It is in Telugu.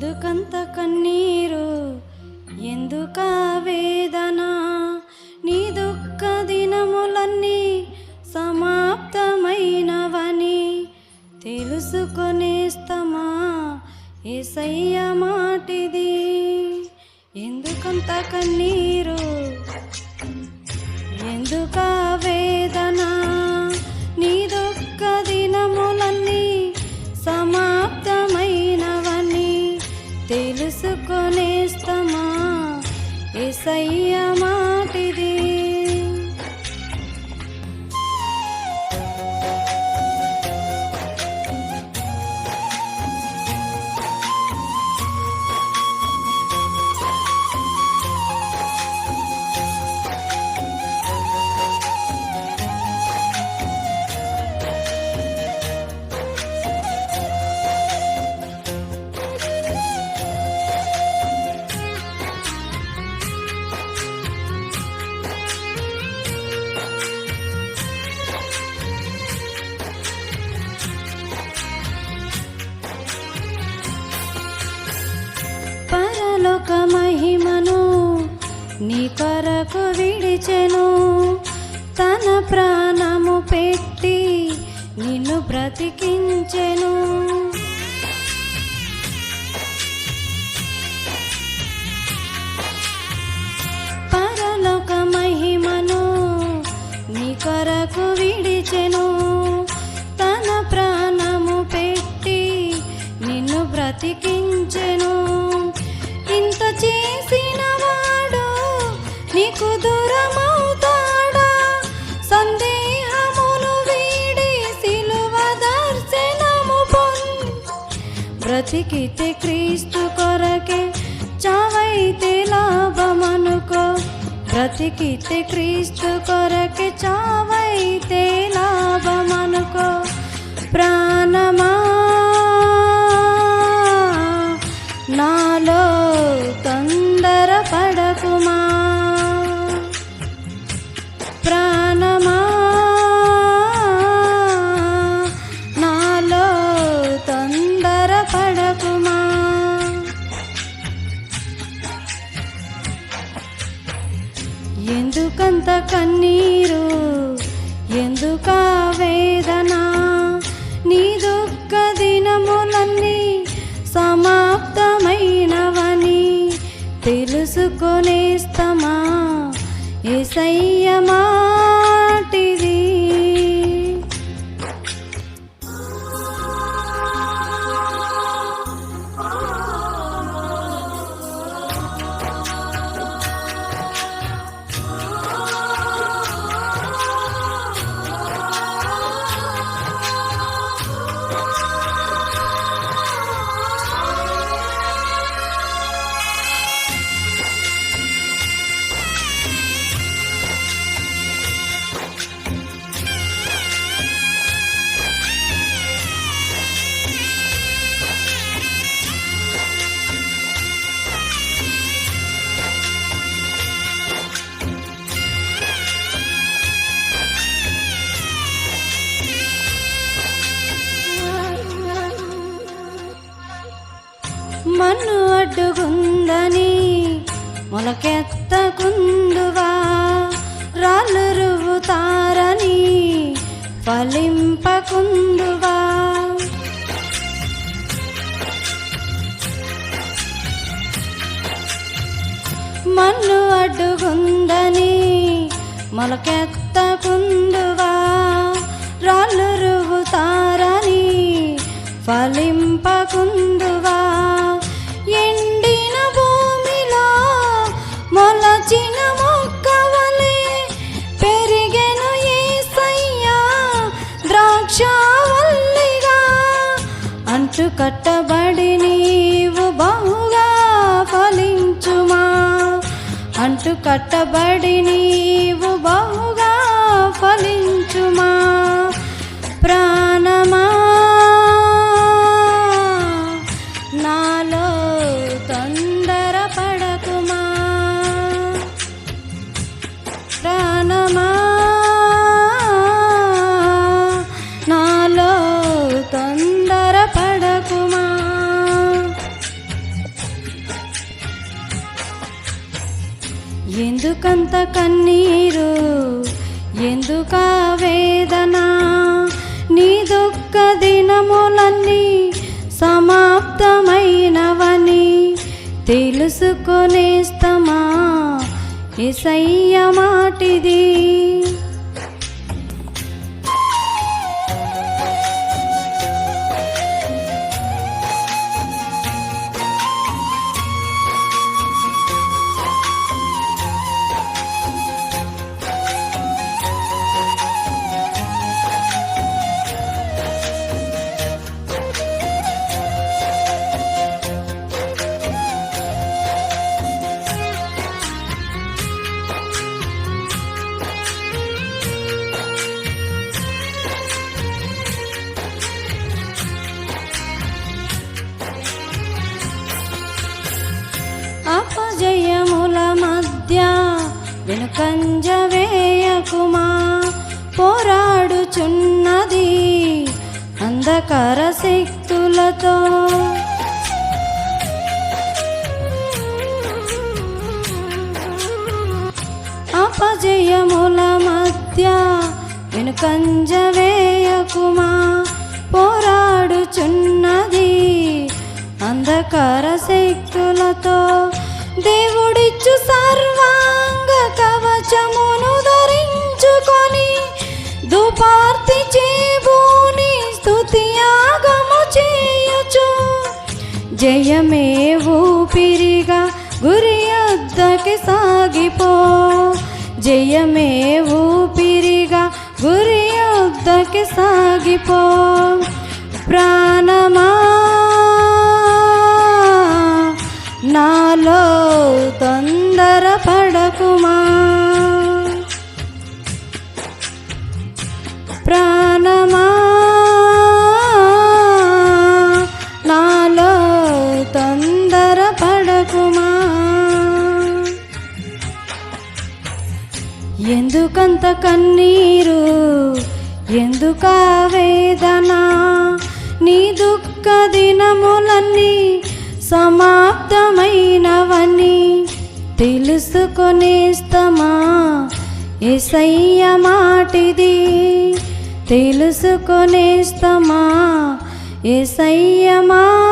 ఎందుకంత కన్నీరు? ఎందుక వేదన? నీ దుఃఖ దినములన్నీ సమాప్తమైనవని తెలుసుకొనేస్తమా ఏసయ్య మాటిది. ఎందుకంత కన్నీరు? తెలుసుకునేస్తమా? ఎసయ్య మాటిది నీ కొరకు విడిచెను. తన ప్రాణము పెట్టి నిన్ను బ్రతికించెను. పరలోక మహిమను నీ కొరకు విడిచెను. తన ప్రాణము పెట్టి నిన్ను బ్రతికి బ్రతికితే క్రీస్తు కొరకే చావైతే లాభమనుకో. బ్రతికితే క్రీస్తు కొరకే చావైతే లాభమనుకో. ప్రాణమా తెలుసుకొనేస్తమా? ఏసయ్యమా? మొలకెత్తకుందువా రాళ్ళు రువ్వుతారని ఫలింపకుందువా మన్ను అడ్డుకుందని మొలకెత్తకుందు వృక్షవల్లిగా అంటు కట్టబడి నీవు బహుగా ఫలించుమా. అంటు కట్టబడి నీవు బహుగా ఫలించు ఎందుక వేదన నీ దుఃఖ దినములన్నీ సమాప్తమైనవని తెలుసుకొనేస్తమా? ఎసయ్య మాటిది. అపజయముల మధ్య వెనుకంజ వేయకుమా? పోరాడుచున్నది అంధకార శక్తులతో. దేవుడిచ్చు సర్వాంగ కవచమును ధరించుకొని దుపార్తి చేబూని స్తుతి చేయుచు. జయమే ఊపిరిగా గురి అద్దకి సాగిపో. జయమే ఊపిరిగా గురి యుద్ధకి సాగిపో. ప్రాణమా నాలో తొందర పడకుమా ఎందుకంత కన్నీరు? ఎందుక వేదన? నీ దుఃఖ దినములన్నీ సమాప్తమైనవని తెలుసుకొనేస్తమా ఎసయ్య మాటిది తెలుసుకొనేస్తమా ఎసయ్య మా